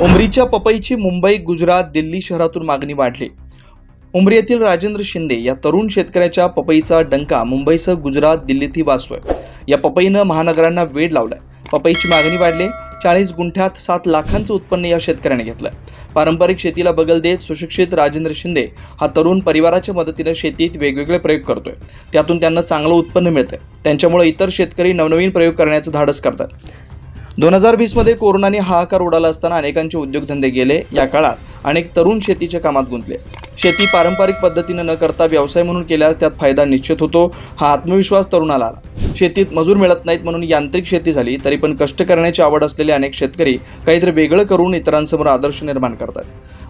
उमरीच्या पपईची मुंबई गुजरात दिल्ली शहरातून मागणी वाढली. उमरी येथील राजेंद्र शिंदे या तरुण शेतकऱ्याच्या पपईचा डंका मुंबईसह गुजरात दिल्लीतही वाचतोय. या पपईनं महानगरांना वेड लावलाय. पपईची मागणी वाढली. चाळीस गुंठ्यात सात लाखांचं उत्पन्न या शेतकऱ्याने घेतलंय. पारंपरिक शेतीला बगल देत सुशिक्षित राजेंद्र शिंदे हा तरुण परिवाराच्या मदतीनं शेतीत वेगवेगळे प्रयोग करतोय. त्यातून त्यांना चांगलं उत्पन्न मिळतंय. त्यांच्यामुळे इतर शेतकरी नवनवीन प्रयोग करण्याचं धाडस करतात. दोन हजार वीसमध्ये कोरोनाने हाहाकार उडाला असताना अनेकांचे उद्योगधंदे गेले या काळात. अनेक तरुण शेतीच्या कामात गुंतले. शेती पारंपरिक पद्धतीनं न करता व्यवसाय म्हणून केल्यास त्यात फायदा निश्चित होतो. हा आत्मविश्वास तरुणाला आला. शेतीत मजूर मिळत नाहीत म्हणून यांत्रिक शेती झाली तरी पण कष्ट करण्याची आवड असलेले अनेक शेतकरी काहीतरी वेगळं करून इतरांसमोर आदर्श निर्माण करतात.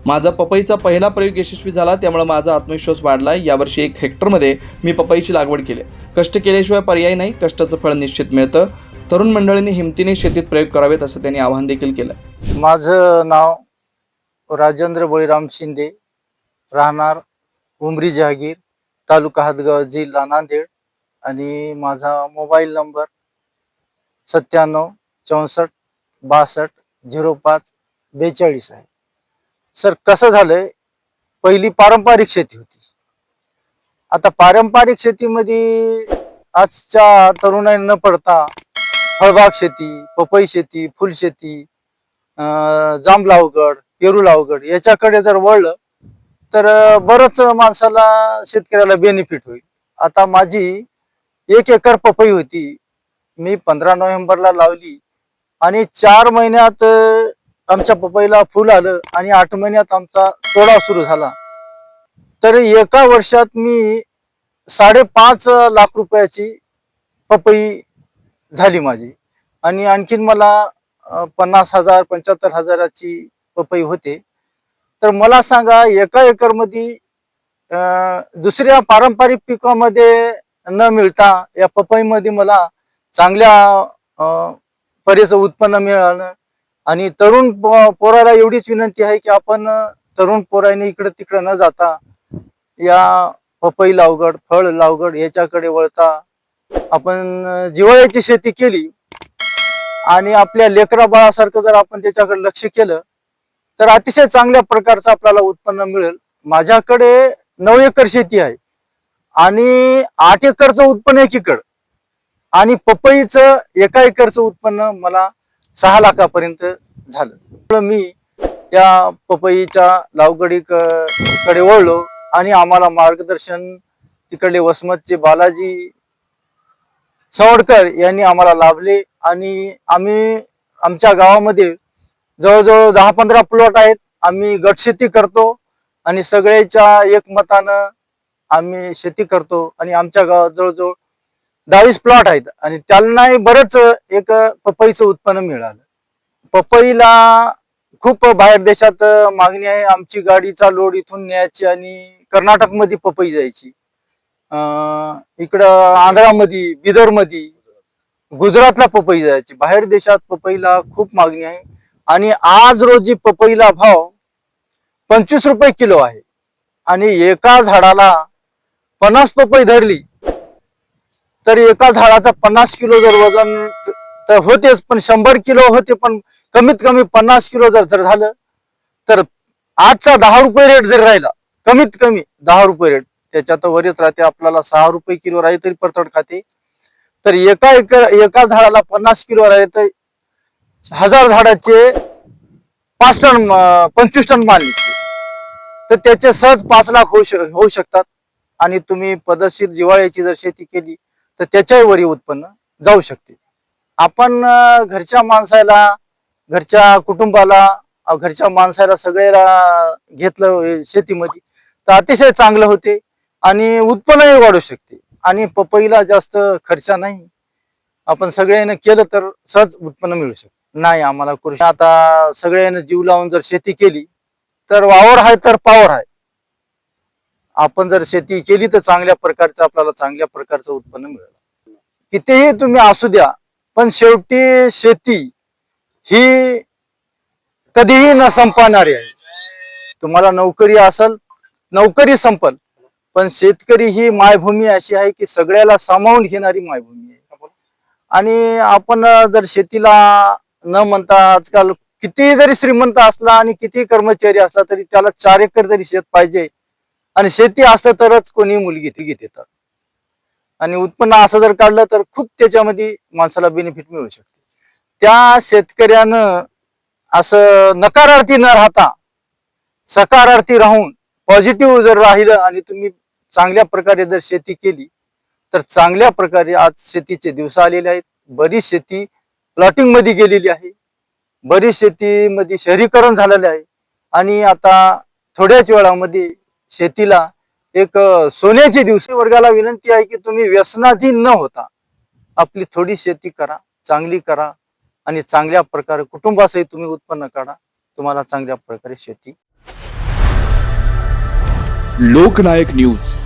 माझा पपईचा पहिला प्रयोग यशस्वी झाला त्यामुळे माझा आत्मविश्वास वाढला. यावर्षी एक हेक्टरमध्ये मी पपईची लागवड केली. कष्ट केल्याशिवाय पर्याय नाही कष्टाचं फळ निश्चित मिळतं. तरुण मंडळींनी हिमतीने शेतीत प्रयोग करावेत असं त्यांनी आवाहन देखील केलं. माझं नाव राजेंद्र बळीराम शिंदे राहणार उमरी जहागीर तालुका हदगाव जिल्हा नांदेड आणि माझा मोबाईल नंबर सत्त्याण्णव चौसष्ट बासष्ट झिरो पाच बेचाळीस आहे. सर कसं झालंय? पहिली पारंपरिक शेती होती. आता पारंपरिक शेतीमध्ये आजच्या तरुणांना न पडता फळबाग शेती पपई शेती फुलशेती जांभलावगड पेरू लावगड याच्याकडे जर वळलं तर बरंच माणसाला शेतकऱ्याला बेनिफिट होईल. आता माझी एक एकर पपई होती मी पंधरा नोव्हेंबरला लावली आणि चार महिन्यात आमच्या पपईला फुल आलं आणि आठ महिन्यात आमचा तोडा सुरू झाला. तर एका वर्षात मी साडेपाच लाख रुपयाची पपई झाली माझी. आणि आणखीन मला पन्नास हजार पंच्याहत्तर हजाराची पपई होते. तर मला सांगा एका एकरमध्ये दुसऱ्या पारंपरिक पिकामध्ये न मिळता या पपईमध्ये मला चांगल्या परेचं उत्पन्न मिळालं. आणि तरुण पो- पोराला एवढीच विनंती आहे की आपण तरुण पोराने इकडं तिकडं न जाता या पपई लावगड फळ लावगड याच्याकडे वळता आपण जिवाळ्याची जिव्हाळ्याची शेती केली आणि आपल्या लेकरा बाळासारखं जर आपण त्याच्याकडे लक्ष केलं तर अतिशय चांगल्या प्रकारचं आपल्याला उत्पन्न मिळेल. माझ्याकडे नऊ एकर शेती आहे आणि आठ एकरचं उत्पन्न एकीकड आणि पपईचं एका एकरचं उत्पन्न मला सहा लाखापर्यंत झालं. मी त्या पपईच्या लागवडी कडे वळलो आणि आम्हाला मार्गदर्शन तिकडले वसमतचे बालाजी सवडकर यांनी आम्हाला लाभले आणि आम्ही आमच्या गावामध्ये जवळजवळ दहा पंधरा प्लॉट आहेत. आम्ही गटशेती करतो आणि सगळ्याच्या एकमतानं आम्ही शेती करतो आणि आमच्या गावात जवळजवळ दहावीस प्लॉट आहेत आणि त्यांनाही बरंच एक पपईचं उत्पन्न मिळालं. पपईला खूप बाहेर देशात मागणी आहे. आमची गाडीचा लोड इथून न्यायची आणि कर्नाटकमध्ये पपई जायची. इकडं आंध्रामध्ये बिदरमध्ये गुजरातला पपई जायची. बाहेर देशात पपईला खूप मागणी आहे. आणि आज रोजी पपईला भाव पंचवीस रुपये किलो आहे. आणि एका झाडाला पन्नास पपई धरली तर एका झाडाचा पन्नास किलो जर वजन तर होतेच पण शंभर किलो होते पण कमीत कमी पन्नास किलो जर जर झालं तर आजचा दहा रुपये रेट जर राहिला कमीत कमी दहा रुपये रेट. त्याच्यात वरीच राहते आपल्याला सहा रुपये किलो राहील तरी परतड खाते. तर एका एकर एका झाडाला पन्नास किलो राहिले तर हजार झाडाचे पाच टन पंचवीस टन माल निघते. तर त्याचे सहज पाच लाख होऊ शक होऊ शकतात. आणि तुम्ही पद्धतशीर जिवाळ्याची जर शेती केली तर त्याच्याही वरी उत्पन्न जाऊ शकते. आपण घरच्या माणसाला घरच्या कुटुंबाला घरच्या माणसाला सगळ्याला घेतलं शेतीमध्ये तर अतिशय चांगलं होते. आणि उत्पन्नही वाढू शकते. आणि पपईला जास्त खर्च नाही. आपण सगळ्यांनी केलं तर सहज उत्पन्न मिळू शकते. नाही आम्हाला कृषी आता सगळ्यांनी जीव लावून जर शेती केली तर वावर आहे तर पावर आहे. आपण जर शेती केली तर चांगल्या प्रकारचं आपल्याला चांगल्या प्रकारचं उत्पन्न मिळेल. कितीही तुम्ही असू द्या पण शेवटी शेती ही कधीही न संपणारी आहे. तुम्हाला नोकरी असल नोकरी संपल पण शेतकरी ही मायभूमी अशी आहे की सगळ्याला सामावून घेणारी मायभूमी आहे. आणि आपण जर शेतीला न म्हणता आजकाल किती जरी श्रीमंत असला आणि किती कर्मचारी असला तरी त्याला चार एकर तरी शेत पाहिजे आणि शेती असलं तरच कोणी मुलगी घेत येतात आणि उत्पन्न असं जर काढलं तर खूप त्याच्यामध्ये माणसाला बेनिफिट मिळू शकते. त्या शेतकऱ्यानं असं नकारार्थी न राहता सकारार्थी राहून पॉझिटिव्ह जर राहिलं आणि तुम्ही चांगल्या प्रकारे जर शेती केली तर चांगल्या प्रकारे आज शेतीचे दिवस आलेले आहेत. बरीच शेती प्लॉटिंगमध्ये गेलेली आहे. बरीच शेतीमध्ये शहरीकरण झालेलं आहे. आणि आता थोड्याच वेळामध्ये शेतीला एक सोन्याची सोन्याचे दिवस. वर्गाला विनंती आहे की तुम्ही व्यसनाधीन न होता आपली थोडी शेती करा चांगली करा आणि चांगल्या प्रकारे कुटुंबासही तुम्ही उत्पन्न काढा. तुम्हाला चांगल्या प्रकारे शेती लोकनायक न्यूज.